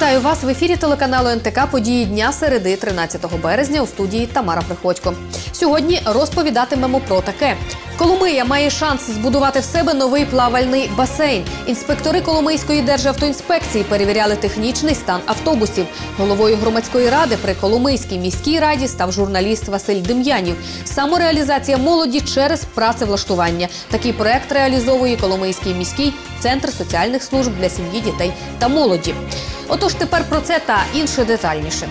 Вітаю вас в ефірі телеканалу НТК події дня середи 13 березня у студії Тамара Приходько. Сьогодні розповідатимемо про таке. Коломия має шанс збудувати в себе новий плавальний басейн. Інспектори Коломийської державтоінспекції перевіряли технічний стан автобусів. Головою громадської ради при Коломийській міській раді став журналіст Василь Дем'янів. Самореалізація молоді через працевлаштування. Такий проект реалізовує Коломийський міський центр соціальних служб для сім'ї, дітей та молоді. Отож, тепер про це та інше детальніше.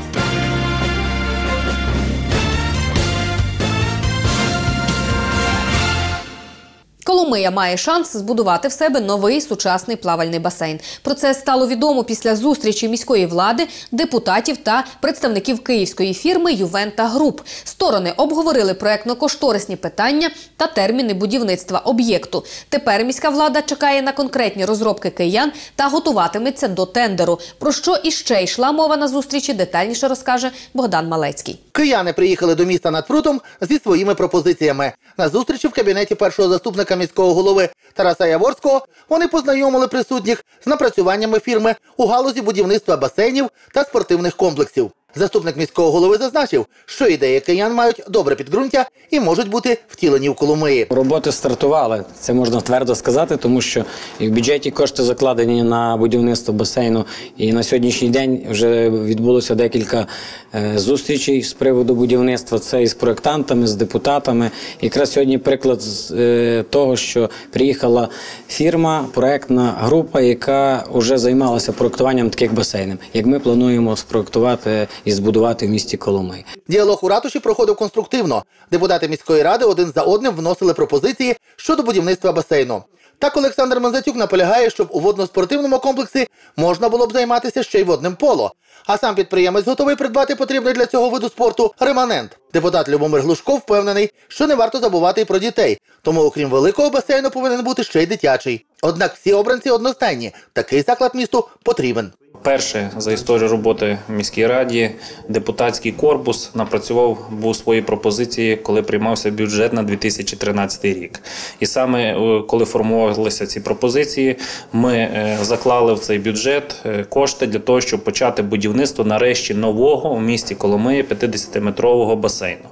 Коломия має шанс збудувати в себе новий сучасний плавальний басейн. Про це стало відомо після зустрічі міської влади, депутатів та представників київської фірми Ювента Груп. Сторони обговорили проектно-кошторисні питання та терміни будівництва об'єкту. Тепер міська влада чекає на конкретні розробки киян та готуватиметься до тендеру. Про що іще йшла мова на зустрічі, детальніше розкаже Богдан Малецький. Кияни приїхали до міста над прутом зі своїми пропозиціями. На зустрічі в кабінеті першого заступника міського голови Тараса Яворського вони познайомили присутніх з напрацюваннями фірми у галузі будівництва басейнів та спортивних комплексів. Заступник міського голови зазначив, що ідеї киян мають добре підґрунтя і можуть бути втілені в Коломиї. Роботи стартували, це можна твердо сказати, тому що і в бюджеті кошти закладені на будівництво басейну. І на сьогоднішній день вже відбулося декілька е, зустрічей з приводу будівництва. Це із проєктантами, з депутатами. Якраз сьогодні приклад з, е, того, що приїхала фірма, проектна група, яка вже займалася проєктуванням таких басейнів, як ми плануємо спроєктувати і збудувати в місті Коломий. Діалог у ратуші проходив конструктивно. Депутати міської ради один за одним вносили пропозиції щодо будівництва басейну. Так Олександр Манзатюк наполягає, щоб у водно-спортивному комплексі можна було б займатися ще й водним поло. А сам підприємець готовий придбати потрібний для цього виду спорту реманент. Депутат Любомир Глушко впевнений, що не варто забувати і про дітей, тому окрім великого басейну повинен бути ще й дитячий. Однак всі обранці одностайні. Такий заклад місту потрібен. Перше за історію роботи в міській раді депутатський корпус напрацював був свої пропозиції, коли приймався бюджет на 2013 рік. І саме е, коли формувалися ці пропозиції, ми е, заклали в цей бюджет е, кошти для того, щоб почати будівництво нарешті нового у місті Коломиї 50-метрового басейну.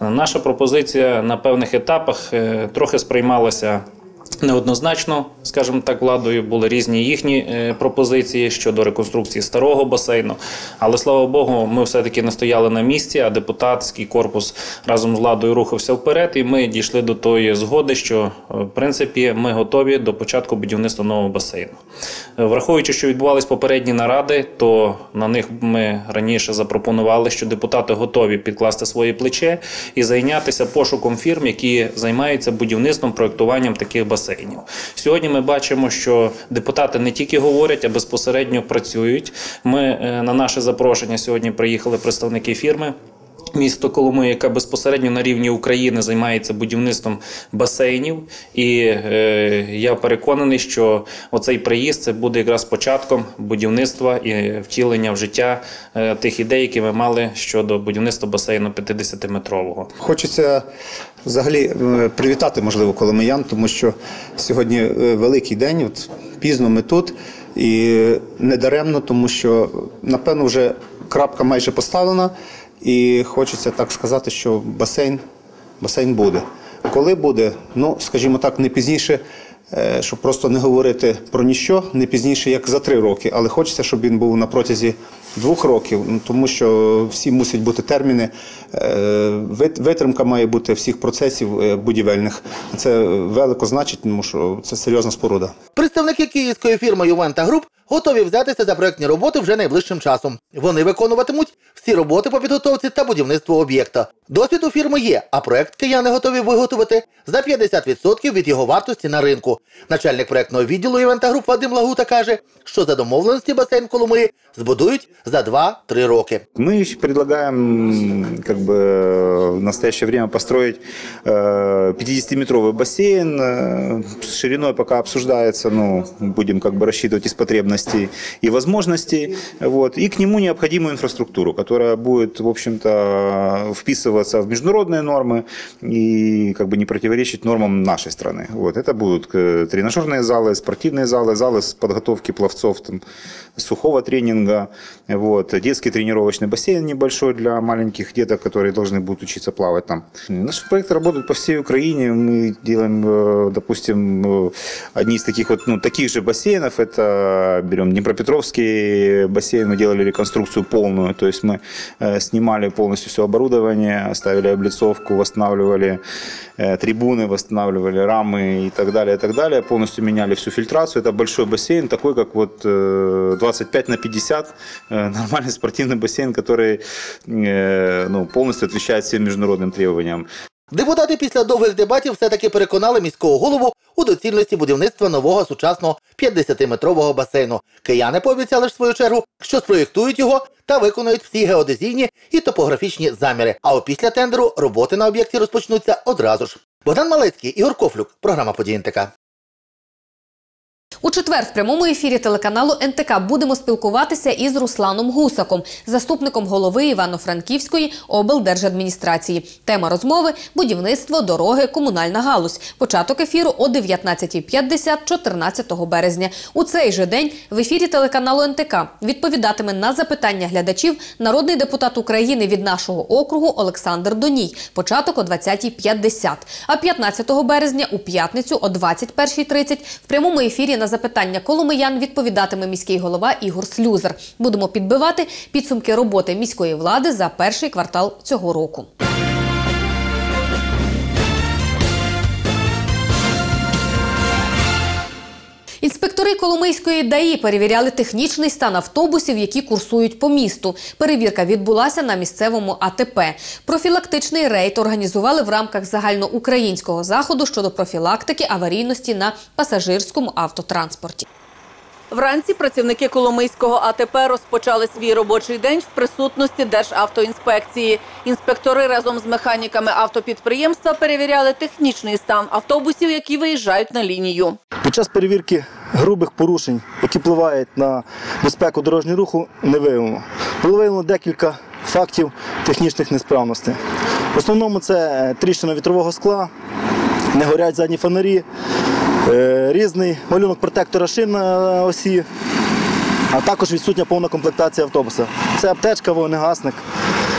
Наша пропозиція на певних етапах трохи сприймалася. Неоднозначно, скажімо так, владою були різні їхні е, пропозиції щодо реконструкції старого басейну. Але слава Богу, ми все-таки не стояли на місці, а депутатський корпус разом з владою рухався вперед, і ми дійшли до тої згоди, що е, в принципі ми готові до початку будівництва нового басейну. Е, Враховуючи, що відбувались попередні наради, то на них ми раніше запропонували, що депутати готові підкласти своє плече і зайнятися пошуком фірм, які займаються будівництвом проектуванням таких басейнів басейнів. Сьогодні ми бачимо, що депутати не тільки говорять, а безпосередньо працюють. Ми е, на наше запрошення сьогодні приїхали представники фірми. Місто Коломи, яка безпосередньо на рівні України займається будівництвом басейнів, і е, я переконаний, що оцей приїзд це буде якраз початком будівництва і втілення в життя е, тих ідей, які ми мали щодо будівництва басейну 50-метрового. Хочеться взагалі е, привітати, можливо, коломиян, тому що сьогодні е, великий день. От пізно ми тут і не даремно, тому що напевно вже крапка майже поставлена. І хочеться так сказати, що басейн, басейн буде. Коли буде, ну скажімо так, не пізніше, щоб просто не говорити про ніщо, не пізніше, як за три роки, але хочеться, щоб він був на протязі двох років, ну, тому що всі мусять бути терміни. Е, Витримка має бути всіх процесів е, будівельних. Це велико значить, тому що це серйозна споруда. Представники київської фірми Ювента Груп готові взятися за проектні роботи вже найближчим часом. Вони виконуватимуть всі роботи по підготовці та будівництву об'єкта. Досвід у фірми є, а проект кияни готові виготовити за 50% від його вартості на ринку. Начальник проектного відділу Ювента Груп Вадим Лагута каже, що за домовленості басейн в Коломиї збудують за 2-3 роки. Мы ещё предлагаем как бы в настоящее время построить э, 50-метровый бассейн. Э, С шириной пока обсуждается, ну, будем как бы рассчитывать из потребностей и возможностей. Вот. И к нему необходимую инфраструктуру, которая будет, в общем-то, вписываться в международные нормы и как бы не противоречить нормам нашей страны. Вот. Это будут э, э, тренажерные залы, спортивные залы, залы с подготовки пловцов, там, сухого тренинга, вот, детский тренировочный бассейн небольшой для маленьких деток, которые должны будут учиться плавать там. Наши проекты работают по всей Украине. Мы делаем, э, допустим, э, одни из таких вот, ну, таких же бассейнов. Это берем Днепропетровский бассейн, мы делали реконструкцию полную, то есть мы э, снимали полностью все оборудование, ставили облицовку, восстанавливали трибуны, восстанавливали рамы и так далее, и так далее. Полностью меняли всю фильтрацию. Это большой бассейн, такой как вот э, 25 на 50, э, нормальный спортивный бассейн, который э, ну, полностью отвечает всем международным требованиям. Депутати після довгих дебатів все-таки переконали міського голову у доцільності будівництва нового сучасного 50-метрового басейну. Кияни пообіцяли ж в свою чергу, що спроєктують його та виконують всі геодезійні і топографічні заміри. А опісля тендеру роботи на об'єкті розпочнуться одразу ж. Богдан Малецький, Ігор Кофлюк, програма «Події НТК». У четвер в прямому ефірі телеканалу НТК будемо спілкуватися із Русланом Гусаком, заступником голови Івано-Франківської облдержадміністрації. Тема розмови будівництво дороги, комунальна галузь. Початок ефіру о 19.50 14 березня. У цей же день в ефірі телеканалу НТК відповідатиме на запитання глядачів народний депутат України від нашого округу Олександр Доній. Початок о 20.50. А 15 березня у п'ятницю о 21.30 в прямому ефірі на запитання коломиян відповідатиме міський голова Ігор Слюзер. Будемо підбивати підсумки роботи міської влади за перший квартал цього року. Коломийської ДАІ перевіряли технічний стан автобусів, які курсують по місту. Перевірка відбулася на місцевому АТП. Профілактичний рейд організували в рамках загальноукраїнського заходу щодо профілактики аварійності на пасажирському автотранспорті. Вранці працівники Коломийського АТП розпочали свій робочий день в присутності Державтоінспекції. Інспектори разом з механіками автопідприємства перевіряли технічний стан автобусів, які виїжджають на лінію. Під час перевірки грубих порушень, які впливають на безпеку дорожнього руху, не виявлено. Виявлено декілька фактів технічних несправностей. В основному це е, тріщина вітрового скла, не горять задні фонарі, різний малюнок протектора шин на осі, а також відсутня повна комплектація автобуса. Це аптечка, вогнегасник,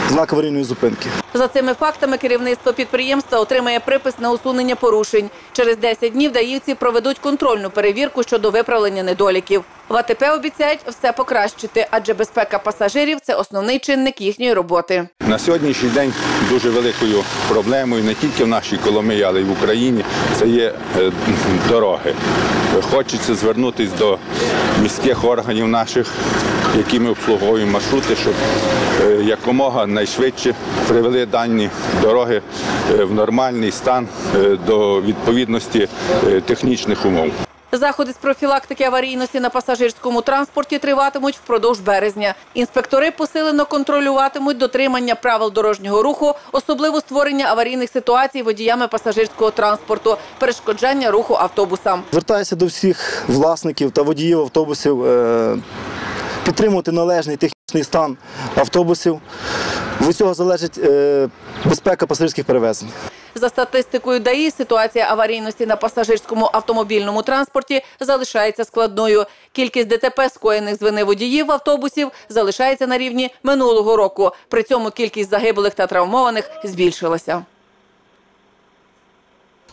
знак аварійної зупинки. За цими фактами керівництво підприємства отримає припис на усунення порушень. Через 10 днів даївці проведуть контрольну перевірку щодо виправлення недоліків. В АТП обіцяють все покращити, адже безпека пасажирів це основний чинник їхньої роботи. На сьогоднішній день дуже великою проблемою не тільки в нашій Коломиї, але й в Україні це є е, дороги. Хочеться звернутися до міських органів наших, які ми обслуговуємо маршрути, щоб е, якомога найшвидше привели дані дороги е, в нормальний стан до відповідності технічних умов. Заходи з профілактики аварійності на пасажирському транспорті триватимуть впродовж березня. Інспектори посилено контролюватимуть дотримання правил дорожнього руху, особливо створення аварійних ситуацій водіями пасажирського транспорту, перешкоджання руху автобусам. Звертаюся до всіх власників та водіїв автобусів е, підтримувати належний технічний стан автобусів. Від цього залежить е, безпека пасажирських перевезень. За статистикою ДАІ, ситуація аварійності на пасажирському автомобільному транспорті залишається складною. Кількість ДТП, скоєних з вини водіїв автобусів, залишається на рівні минулого року. При цьому кількість загиблих та травмованих збільшилася.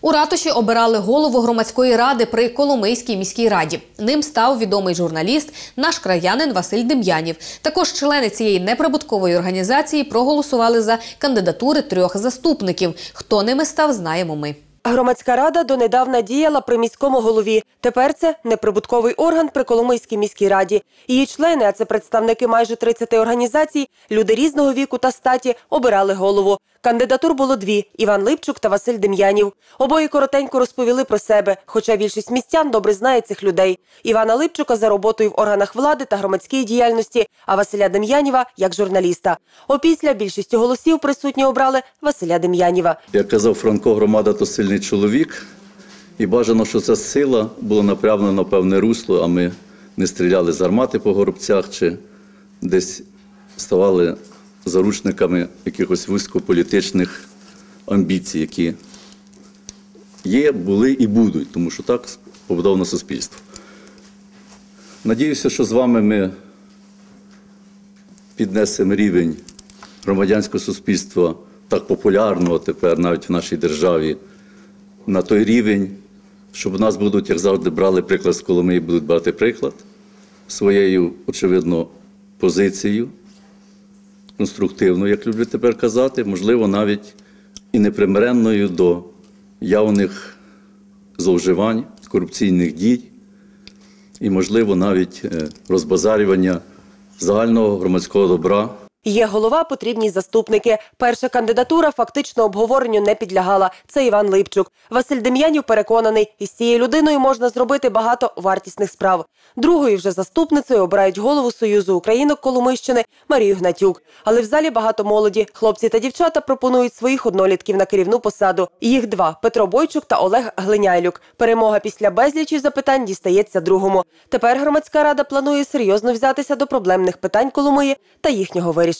У ратуші обирали голову громадської ради при Коломийській міській раді. Ним став відомий журналіст, наш краянин Василь Дем'янів. Також члени цієї неприбуткової організації проголосували за кандидатури трьох заступників. Хто ними став, знаємо ми. Громадська рада донедавна діяла при міському голові. Тепер це неприбутковий орган при Коломийській міській раді. Її члени, а це представники майже 30 організацій, люди різного віку та статі, обирали голову. Кандидатур було дві: Іван Липчук та Василь Дем'янів. Обоє коротенько розповіли про себе, хоча більшість містян добре знає цих людей. Івана Липчука за роботою в органах влади та громадській діяльності, а Василя Дем'яніва як журналіста. Опісля більшістю голосів присутні обрали Василя Дем'яніва. Як казав Франко, громада то сильний чоловік, і бажано, що ця сила була направлена на певне русло, а ми не стріляли з армати по горобцях чи десь ставали заручниками якихось вузькополітичних амбіцій, які є, були і будуть, тому що так побудовано суспільство. Надіюся, що з вами ми піднесемо рівень громадянського суспільства, так популярного тепер навіть в нашій державі, на той рівень, щоб у нас будуть, як завжди, брали приклад з Коломиї, будуть брати приклад своєю, очевидно, позицією, конструктивною, як люблю тепер казати, можливо, навіть і непримиренною до явних зловживань, корупційних дій і, можливо, навіть е, розбазарювання загального громадського добра. Є голова, потрібні заступники. Перша кандидатура фактично обговоренню не підлягала. Це Іван Липчук. Василь Дем'янів переконаний, із цією людиною можна зробити багато вартісних справ. Другою вже заступницею обирають голову Союзу Українок Коломийщини Марію Гнатюк. Але в залі багато молоді. Хлопці та дівчата пропонують своїх однолітків на керівну посаду. Їх два Петро Бойчук та Олег Глиняйлюк. Перемога після безлічі запитань дістається другому. Тепер громадська рада планує серйозно взятися до проблемних питань Коломиї та їхнього вирішення.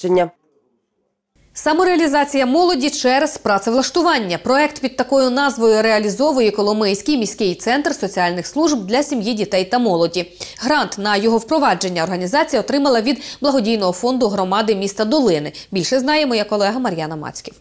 Самореалізація молоді через працевлаштування. Проект під такою назвою реалізовує Коломийський міський центр соціальних служб для сім'ї, дітей та молоді. Грант на його впровадження організація отримала від благодійного фонду громади міста Долини. Більше знає моя колега Мар'яна Мацьків.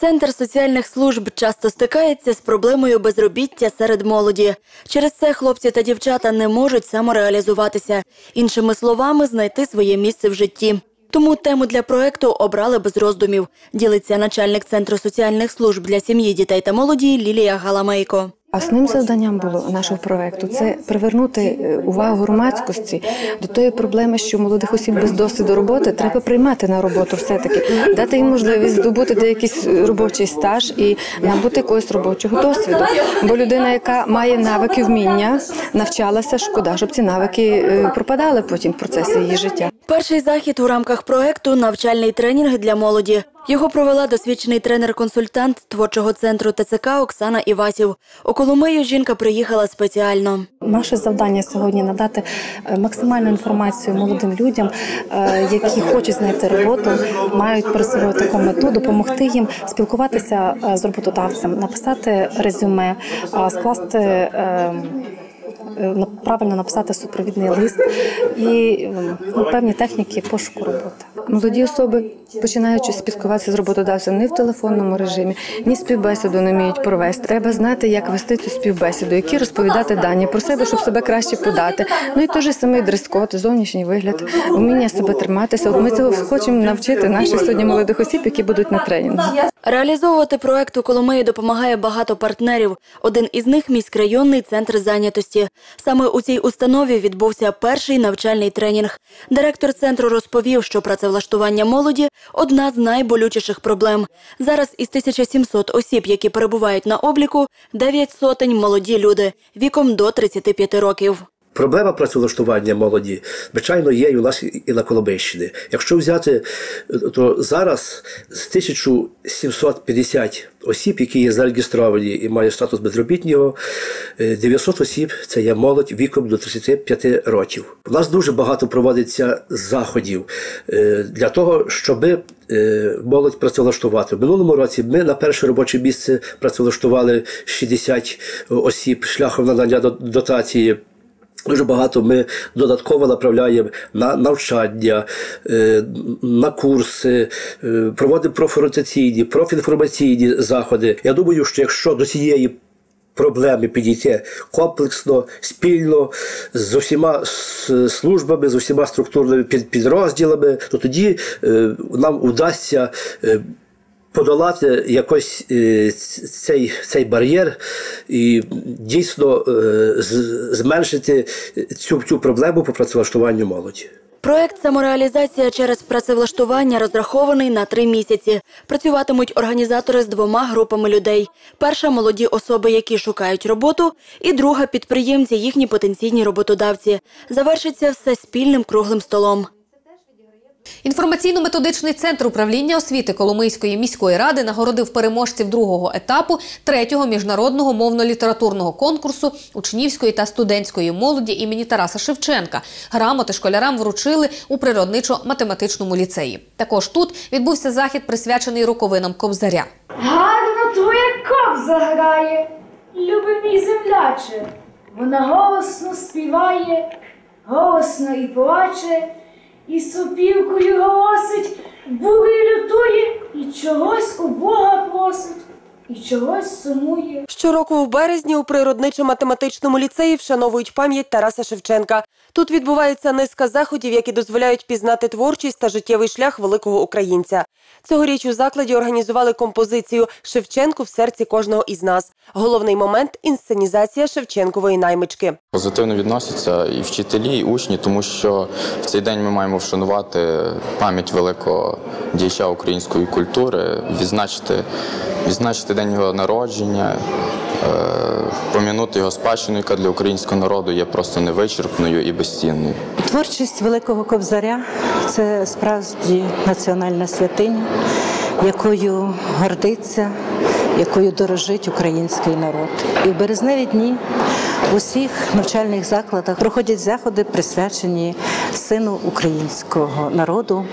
Центр соціальних служб часто стикається з проблемою безробіття серед молоді. Через це хлопці та дівчата не можуть самореалізуватися, іншими словами, знайти своє місце в житті. Тому тему для проекту обрали без роздумів. Ділиться начальник центру соціальних служб для сім'ї, дітей та молоді Лілія Галамейко. Основним завданням було нашого проекту це привернути е, увагу громадськості до тої проблеми, що молодих осіб без досвіду роботи треба приймати на роботу, все таки дати їм можливість здобути деякийсь робочий стаж і набути якогось робочого досвіду. Бо людина, яка має навики, вміння, навчалася, шкода, щоб ці навики е, пропадали потім в процесі її життя. Перший захід у рамках проекту навчальний тренінг для молоді. Його провела досвідчений тренер-консультант творчого центру ТЦК Оксана Івасів. У Коломию жінка приїхала спеціально. Наше завдання сьогодні надати е, максимальну інформацію молодим людям, е, які хочуть знайти роботу, мають перед собою таку мету, допомогти їм спілкуватися е, з роботодавцем, написати резюме, скласти. Е, на- Правильно написати супровідний лист і ну, певні техніки пошуку роботи. Молоді особи, починаючи спілкуватися з роботодавцем не в телефонному режимі, ні співбесіду не вміють провести. Треба знати, як вести цю співбесіду, які розповідати дані про себе, щоб себе краще подати. Ну і той же самий дрес-код, зовнішній вигляд, вміння себе триматися. От ми цього хочемо навчити наших сьогодні молодих осіб, які будуть на тренінгу. Реалізовувати проект у Коломиї допомагає багато партнерів. Один із них міськрайонний центр зайнятості. Саме у цій установі відбувся перший навчальний тренінг. Директор центру розповів, що працевлаштування молоді одна з найболючіших проблем. Зараз із 1700 осіб, які перебувають на обліку, 9 сотень молоді люди віком до 35 років. Проблема працевлаштування молоді, звичайно, є і у нас і на Коломийщині. Якщо взяти, то зараз з 1750 осіб, які є зареєстровані і мають статус безробітнього, е, 900 осіб це є молодь віком до 35 років. У нас дуже багато проводиться заходів е, для того, щоб молодь працевлаштувати. В минулому році ми на перше робоче місце працевлаштували 60 осіб шляхом надання до- дотації. Дуже багато ми додатково направляємо на навчання, е, на курси, е, проводимо профорієнтаційні, профінформаційні заходи. Я думаю, що якщо до цієї проблеми підійти комплексно, спільно з усіма службами, з усіма структурними під- підрозділами, то тоді е, нам вдасться. Подолати якось е, цей, цей бар'єр і дійсно е, зменшити цю, цю проблему по працевлаштуванню молоді. Проект самореалізація через працевлаштування розрахований на три місяці. Працюватимуть організатори з двома групами людей: перша молоді особи, які шукають роботу, і друга підприємці, їхні потенційні роботодавці. Завершиться все спільним круглим столом. Інформаційно-методичний центр управління освіти Коломийської міської ради нагородив переможців другого етапу третього міжнародного мовно-літературного конкурсу учнівської та студентської молоді імені Тараса Шевченка. Грамоти школярам вручили у природничо-математичному ліцеї. Також тут відбувся захід, присвячений роковинам Кобзаря. Гарно твоя коп заграє, любий мій земляче. Вона голосно співає, голосно і плаче, і сопілкою голосить, бурою лютує, і чогось у Бога просить, і чогось сумує. Щороку в березні у природничо-математичному ліцеї вшановують пам'ять Тараса Шевченка. Тут відбувається низка заходів, які дозволяють пізнати творчість та життєвий шлях великого українця. Цьогоріч у закладі організували композицію Шевченку в серці кожного із нас. Головний момент інсценізація Шевченкової наймички. Позитивно відносяться і вчителі, і учні, тому що в цей день ми маємо вшанувати пам'ять великого діяча української культури, відзначити, відзначити день його народження, е, пом'янути його спадщину, яка для українського народу є просто невичерпною і безцінною. Творчість Великого Кобзаря це справді національна святиня, якою гордиться, якою дорожить український народ. І в березневі дні в усіх навчальних закладах проходять заходи, присвячені сину українського народу,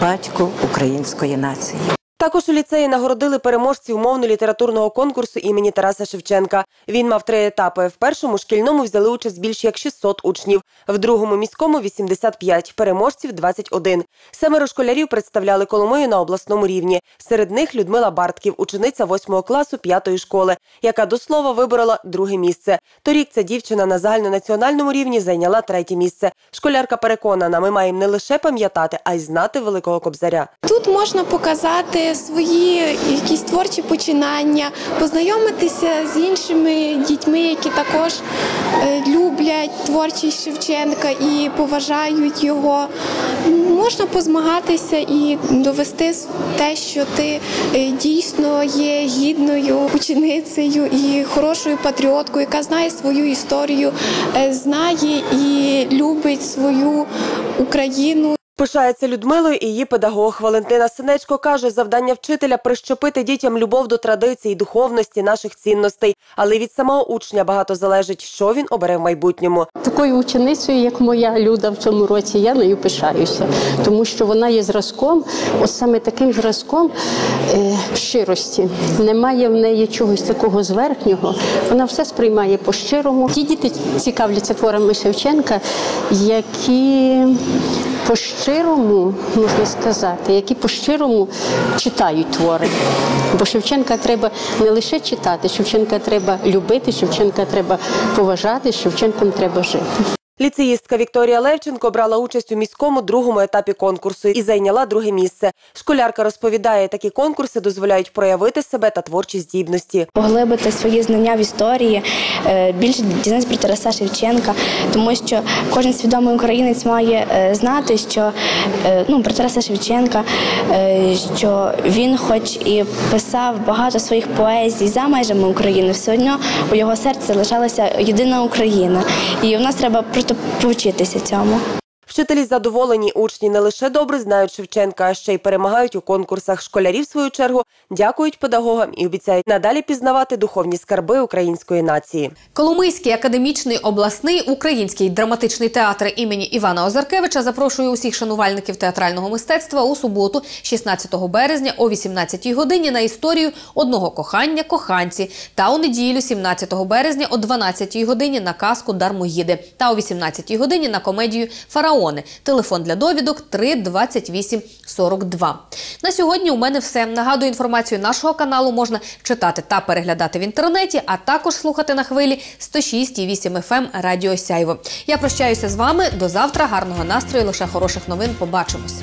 батьку української нації. Також у ліцеї нагородили переможців мовно-літературного конкурсу імені Тараса Шевченка. Він мав три етапи. В першому шкільному взяли участь більш як 600 учнів, в другому міському 85, переможців 21. Семеро школярів представляли Коломию на обласному рівні. Серед них Людмила Бартків, учениця 8 класу 5 школи, яка до слова виборола друге місце. Торік ця дівчина на загальнонаціональному рівні зайняла третє місце. Школярка переконана, ми маємо не лише пам'ятати, а й знати великого кобзаря. Тут можна показати свої якісь творчі починання, познайомитися з іншими дітьми, які також е, люблять творчість Шевченка і поважають його. Можна позмагатися і довести те, що ти е, дійсно є гідною ученицею і хорошою патріоткою, яка знає свою історію, е, знає і любить свою Україну. Пишається Людмилою і її педагог Валентина Синечко каже, завдання вчителя прищепити дітям любов до традицій, духовності наших цінностей. Але від самого учня багато залежить, що він обере в майбутньому. Такою ученицею, як моя Люда в цьому році, я нею пишаюся, тому що вона є зразком, от саме таким зразком е, щирості. Немає в неї чогось такого зверхнього. Вона все сприймає по-щирому. Ті діти цікавляться творами Шевченка, які по-щирому, можна сказати, які по-щирому читають твори. Бо Шевченка треба не лише читати, Шевченка треба любити, Шевченка треба поважати, Шевченком треба жити. Ліцеїстка Вікторія Левченко брала участь у міському другому етапі конкурсу і зайняла друге місце. Школярка розповідає, такі конкурси дозволяють проявити себе та творчі здібності. поглибити свої знання в історії, е, більше дізнатися про Тараса Шевченка, тому що кожен свідомий українець має е, знати, що е, ну про Тараса Шевченка, що він, хоч і писав багато своїх поезій за межами України, все одно у його серці лишалася єдина Україна, і в нас треба просто повчитися цьому. Вчителі задоволені, учні не лише добре знають Шевченка, а ще й перемагають у конкурсах. Школярі, в свою чергу, дякують педагогам і обіцяють надалі пізнавати духовні скарби української нації. Коломийський академічний обласний український драматичний театр імені Івана Озаркевича запрошує усіх шанувальників театрального мистецтва у суботу, 16 березня о 18 годині на історію одного кохання коханці та у неділю, 17 березня о 12 годині на казку Дармоїди та о 18 годині на комедію Фараони. Телефон для довідок 3 28 42. На сьогодні у мене все. Нагадую, інформацію нашого каналу можна читати та переглядати в інтернеті, а також слухати на хвилі 106,8 FM Радіо Сяйво. Я прощаюся з вами до завтра. Гарного настрою, лише хороших новин. Побачимось.